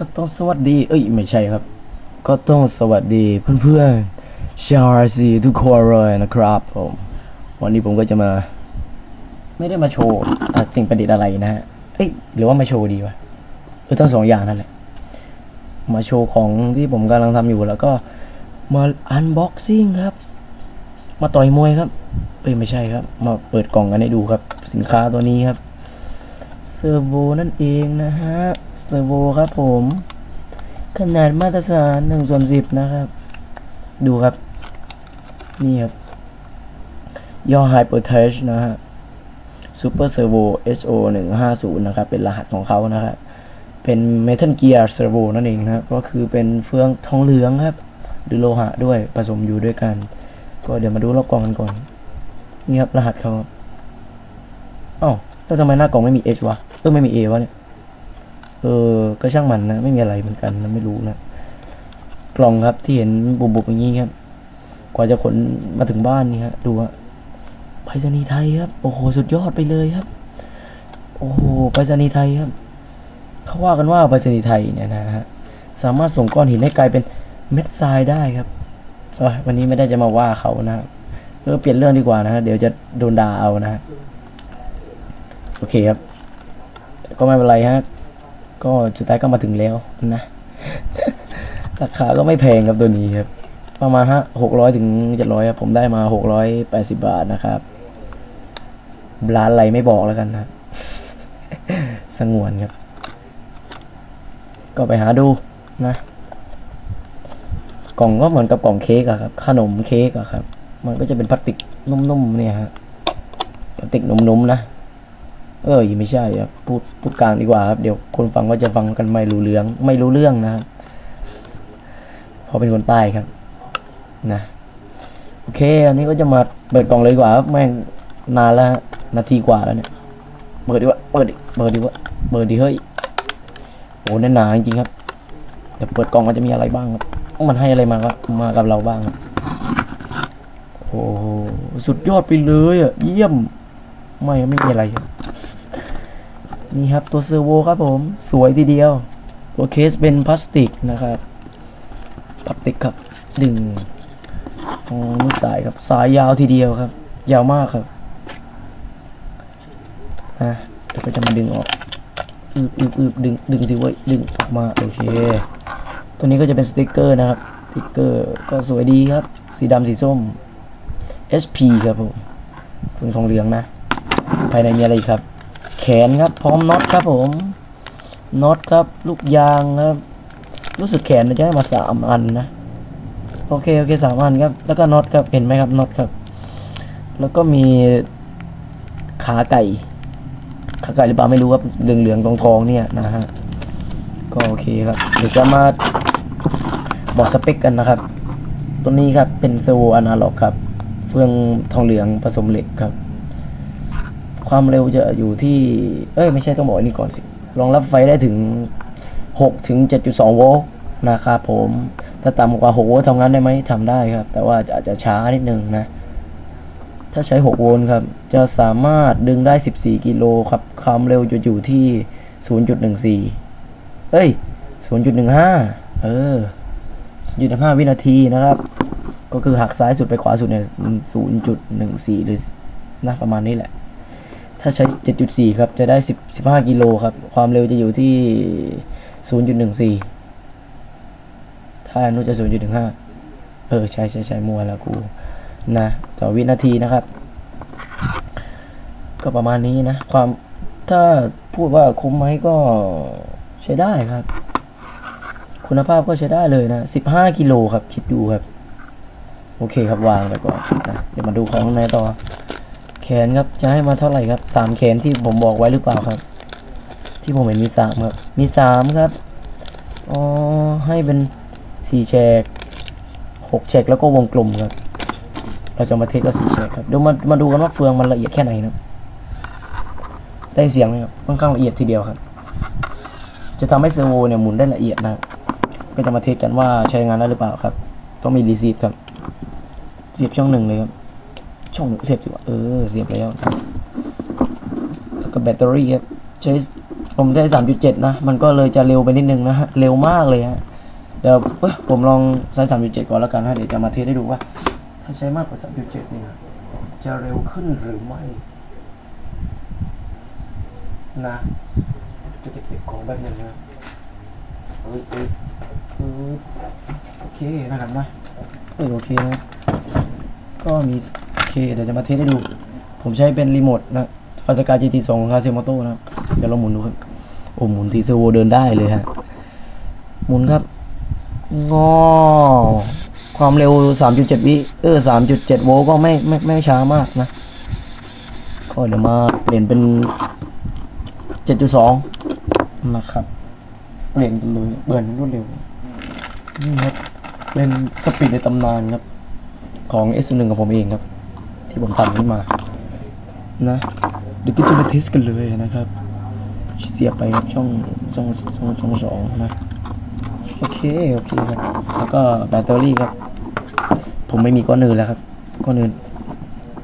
ก็ต้องสวัสดี เอ้ยไม่ใช่ครับ ก็ต้องสวัสดีเพื่อนๆชาวอาซีทุกคนเลยนะครับผมวันนี้ผมก็จะมา ไม่ได้มาโชว์สิ่งประดิษฐ์อะไรนะฮะเอ้ยหรือว่ามาโชว์ดีวะเออทั้งสองอย่างนั่นแหละ มาโชว์ของที่ผมกำลังทำอยู่แล้วก็มาอันบ็อกซิ่งครับ มาต่อยมวยครับ เอ้ยไม่ใช่ครับ มาเปิดกล่องกันให้ดูครับ สินค้าตัวนี้ครับเซอร์โวนั่นเองนะฮะ เซอร์โวครับผม ขนาดมาตรฐานหนึ่งส่วนสิบนะครับ ดูครับ นี่ครับ ย่อ High Voltage นะฮะ Super Servo HO 150 นะครับ เป็นรหัสของเขานะครับ เป็น Metal Gear Servo นั่นเองนะครับ ก็คือเป็นเฟืองทองเหลืองครับ หรือโลหะด้วยผสมอยู่ด้วยกัน ก็เดี๋ยวมาดูรอบกล่องกันก่อน นี่ครับ รหัสเขาอ้าวแล้วทำไมหน้ากล่องไม่มี H วะ เออไม่มี A วะเนี่ย เออ ก็ช่างมันนะ ไม่มีอะไรเหมือนกันนะไม่รู้นะกล่องครับที่เห็นบุบๆอย่างนี้ครับ กว่าจะขนมาถึงบ้านนี่ฮะดูว่าไปรษณีย์ไทยครับ โอ้โหสุดยอดไปเลยครับ โอ้โหไปรษณีย์ไทยครับเขาว่ากันว่าไปรษณีย์ไทยเนี่ยนะฮะสามารถส่งก้อนหินให้กลายเป็นเม็ดทรายได้ครับวันนี้ไม่ได้จะมาว่าเขานะเออเปลี่ยนเรื่องดีกว่านะ เดี๋ยวจะโดนด่าเอานะ โอเคครับ ก็ไม่เป็นไรฮะ ก็สุดท้ายก็มาถึงแล้วนะ ราคาก็ไม่แพงครับตัวนี้ครับ ประมาณฮะหกร้อยถึงเจ็ดร้อยครับผมได้มาหกร้อยแปดสิบาทนะครับร้านอะไรไม่บอกแล้วกันนะสงวนครับ ก็ไปหาดูนะ กล่องก็เหมือนกับกล่องเค้กอะครับ ขนมเค้กอะครับ มันก็จะเป็นพลาสติกนุ่มๆเนี่ยฮะพลาสติกนุ่มๆนะ เออไม่ใช่ครับพูดพูดกลางดีกว่าครับ เดี๋ยวคนฟังก็จะฟังกันไม่รู้เรื่อง ไม่รู้เรื่องนะครับพราะเป็นคนใต้ครับ นะ โอเค อันนี้ก็จะมาเปิดกล่องเลยดีกว่าครับ แม่งนานแล้วฮะนาทีกว่าแล้วเนี่ย เปิดดีวะเปิดเปิดดีวะเปิดดิเฮ้ย โอ้แน่นหนาจริงครับเดี๋ยวเปิดกล่องมันจะมีอะไรบ้างครับ มันให้อะไรมาครับมากับเราบ้างครับโอ้โหสุดยอดไปเลยอะ เยี่ยม ไม่ไม่มีอะไรครับ นี่ครับตัวเซอร์โวครับผม สวยทีเดียว ตัวเคสเป็นพลาสติกนะครับพลาสติกครับดึงอ๋อนี่สายครับสายยาวทีเดียวครับ ยาวมากครับนะเดี๋ยวก็จะมาดึงออกอืบอืบอืบดึงดึงสิเว้ยดึงออกมาโอเค ตัวนี้ก็จะเป็นสติกเกอร์นะครับสติกเกอร์ก็สวยดีครับ สีดำสีส้ม SP ครับผมเฟืองทองเหลืองนะ ภายในมีอะไรครับ แขนครับ พร้อมน็อตครับผมน็อตครับ ลูกยางครับ รู้สึกแขนจะให้มาสามอันนะโอเคโอเคสามอันครับ แล้วก็น็อตครับเห็นไหมครับน็อตครับ แล้วก็มีขาไก่ขาไก่หรือเปล่าไม่รู้ครับเหลืองๆตรงทองเนี่ยนะฮะก็โอเคครับ เดี๋ยวจะมาบอกสเปคกันนะครับ ตัวนี้ครับเป็นเซอร์โวอนาล็อกครับ เฟืองทองเหลืองผสมเหล็กครับ ความเร็วจะอยู่ที่ เอ้ยไม่ใช่ต้องบอกอันนี้ก่อนสิ รองรับไฟได้ถึง 6 ถึง 7.2 โวลต์นะครับผม ถ้าต่ำกว่า 6 โวลต์ทำงานได้ไหมทำได้ครับ แต่ว่าอาจจะช้านิดนึงนะ ถ้าใช้ 6 โวลต์ครับ จะสามารถดึงได้ 14 กิโลครับ ความเร็วจะอยู่ที่ 0.14 เอ้ย 0.15 เออ0.15 วินาทีนะครับก็คือหักซ้ายสุดไปขวาสุดเนี่ย 0.14 หรือนะประมาณนี้แหละ ถ้าใช้ 7.4 ครับ จะได้ 10 15 กิโลครับ ความเร็วจะอยู่ที่ 0.14 ถ้าอนุจะ 0.15 เออ ใช่ใช่ใช่มัวแล้วกู นะ ต่อวินาทีนะครับ ก็ประมาณนี้นะ ความ ถ้าพูดว่าคุ้มไหมก็ใช้ได้ครับ คุณภาพก็ใช้ได้เลยนะ 15 กิโลครับ คิดดูครับ โอเคครับ วางไปก่อนนะ เดี๋ยวมาดูของในต่อ แขนครับจะให้มาเท่าไหร่ครับสามแขนที่ผมบอกไว้หรือเปล่าครับ ที่ผมเห็นมีสามครับ มีสามครับอ๋อให้เป็นสี่แฉกหกแฉกแล้วก็วงกลมครับ เราจะมาเทสก็สี่แฉกครับเดี๋ยวมามาดูกันว่าเฟืองมันละเอียดแค่ไหนนะครับได้เสียงไหมครับค่อนข้างละเอียดทีเดียวครับ จะทำให้เซอร์โวเนี่ยหมุนได้ละเอียดนะก็จะมาเทสกันว่าใช้งานได้หรือเปล่าครับ ต้องมีรีซีฟครับเสียบช่องหนึ่งเลยครับ ช่องหนึ่งเสียบสิวะเออเสียบแล้วแล้วก็แบตเตอรี่ครับใช้ผมได้สามจุดเจ็ดนะ มันก็เลยจะเร็วไปนิดนึงนะฮะ เร็วมากเลยฮะ เดี๋ยวผมลองใช้สามจุดเจ็ดก่อนแล้วกันนะเดี๋ยวจะมาเทสให้ดูว่า ถ้าใช้มากกว่าสามจุดเจ็ดเนี่ย จะเร็วขึ้นหรือไม่นะจะเก็บของแบบนึงนะเอ้ยเอ้ยโอเคนะครับนะเออโอเคนะก็มี เคเดี๋ยวจะมาเทสให้ดู ผมใช้เป็นรีโมทนะฟาสกา GT 2 ของคาเซโมโต้นะครับเดี๋ยวเราหมุนดูครับ โอ้หมุนทีเซอร์โวเดินได้เลยฮะ หมุนครับ งอ ความเร็ว 3.7 วิ เออ 3.7 โวลต์ก็ไม่ไม่ไม่ช้ามากนะ ก็เดี๋ยวมาเปลี่ยนเป็น 7.2 นะครับ เปลี่ยนกันเลยเบิร์นรวดเร็ว นี่ครับ เป็นสปีดในตำนานครับ ของ S1 กับผมเองครับ ที่ผมทำขึ้นมา นะเดี๋ยวก็จะมาเทสกันเลยนะครับ เสียบไปช่องช่องช่องช่องสองนะโอเคโอเคครับแล้วก็แบตเตอรี่ครับ ผมไม่มีก้อนอื่นแล้วครับก้อนอื่น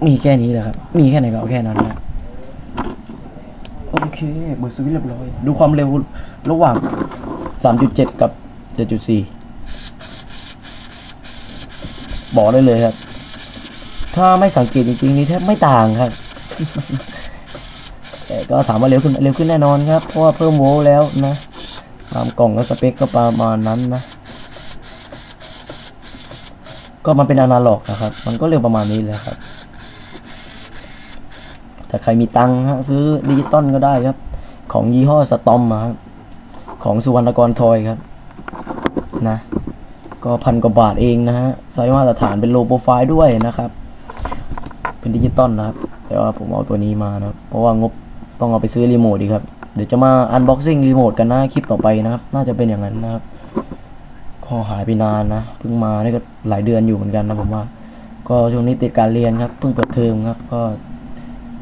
มีแค่นี้แหละครับ มีแค่ไหนก็เอาแค่นั้นนะโอเคเบิร์สวิตช์เรียบร้อย ดูความเร็วระหว่าง 3.7 กับ 7.4 บอกได้เลยครับ ถ้าไม่สังเกตจริงๆนี่แทบไม่ต่างครับแต่ก็ถามว่าเร็วขึ้นเร็วขึ้นแน่นอนครับ เพราะว่าเพิ่มโวลต์แล้วนะตามกล่องและสเปคก็ประมาณนั้นนะ ก็มันเป็นอนาล็อกนะครับ มันก็เร็วประมาณนี้เลยครับแต่ใครมีตังค์ฮะซื้อดิจิตอลก็ได้ครับ ของยี่ห้อสตอมมาครับของสุวรรณกรทอยครับ นะ ก็พันกว่าบาทเองนะฮะไซส์มาตรฐานเป็นโลโปรไฟล์ด้วยนะครับ เป็นดิจิตอลนะครับ แต่ว่าผมเอาตัวนี้มานะครับ เพราะว่างบต้องเอาไปซื้อรีโมทดีครับ เดี๋ยวจะมาอันบ็อกซิ่งรีโมทกันนะคลิปต่อไปนะครับ น่าจะเป็นอย่างนั้นนะครับก็หายไปนานนะ เพิ่งมานี่ก็หลายเดือนอยู่เหมือนกันนะผมว่า ก็ช่วงนี้ติดการเรียนครับ เพิ่งเปิดเทอมครับ ก็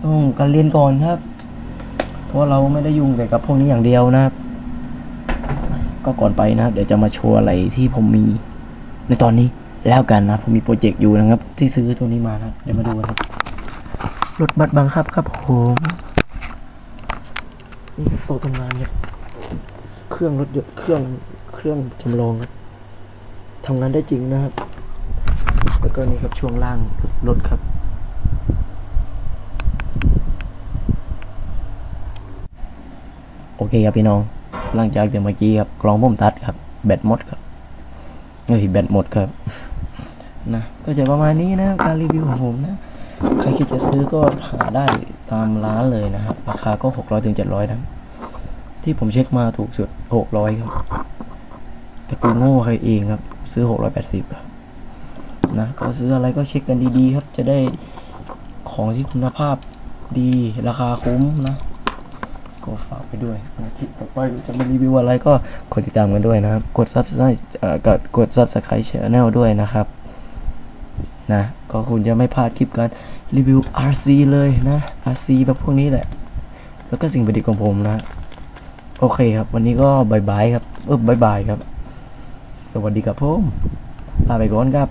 ต้องการเรียนก่อนครับ เพราะเราไม่ได้ยุ่งแต่กับพวกนี้อย่างเดียวนะครับ ก็ก่อนไปนะครับ เดี๋ยวจะมาโชว์อะไรที่ผมมีในตอนนี้ แล้วกันนะผมมีโปรเจกต์อยู่นะครับ ที่ซื้อตัวนี้มานะครับเดี๋ยวมาดูนะครับรถบัสบังคับครับผมนี่โต๊ะทำงานเนี่ยเครื่องรถยนต์เครื่องเครื่องจำลองครับทำงานได้จริงนะครับ แล้วก็นี่ครับช่วงล่างรถครับโอเคครับพี่น้อง หลังจากเดี๋ยวเมื่อกี้ครับกลองผมตัดครับ แบตหมดครับเฮ้ยแบตหมดครับ นะก็จะประมาณนี้นะการรีวิวของผมนะ ใครคิดจะซื้อก็หาได้ตามร้านเลยนะครับราคาก็หกร้อยถึงเจ็ดร้อยนะ ที่ผมเช็คมาถูกสุดหกร้อยครับ แต่กูโง่ใครเองครับ ซื้อหกร้อยแปดสิบครับ นะ ก็ซื้ออะไรก็เช็คกันดีๆ ครับ จะได้ของที่คุณภาพดีราคาคุ้มนะ ก็ฝากไปด้วยนะคลิปต่อไปจะมารีวิวอะไรก็กดติดตามกันด้วยนะครับ กด subscribe เอ่อกดกด subscribe channel ด้วยนะครับ นะก็คุณจะไม่พลาดคลิปการรีวิว RC เลยนะ RC แบบพวกนี้แหละ แล้วก็สิ่งประดิษฐ์ของผมนะ โอเคครับ วันนี้ก็บายบายครับ เออบายบายครับ สวัสดีครับผม ลาไปก่อนครับ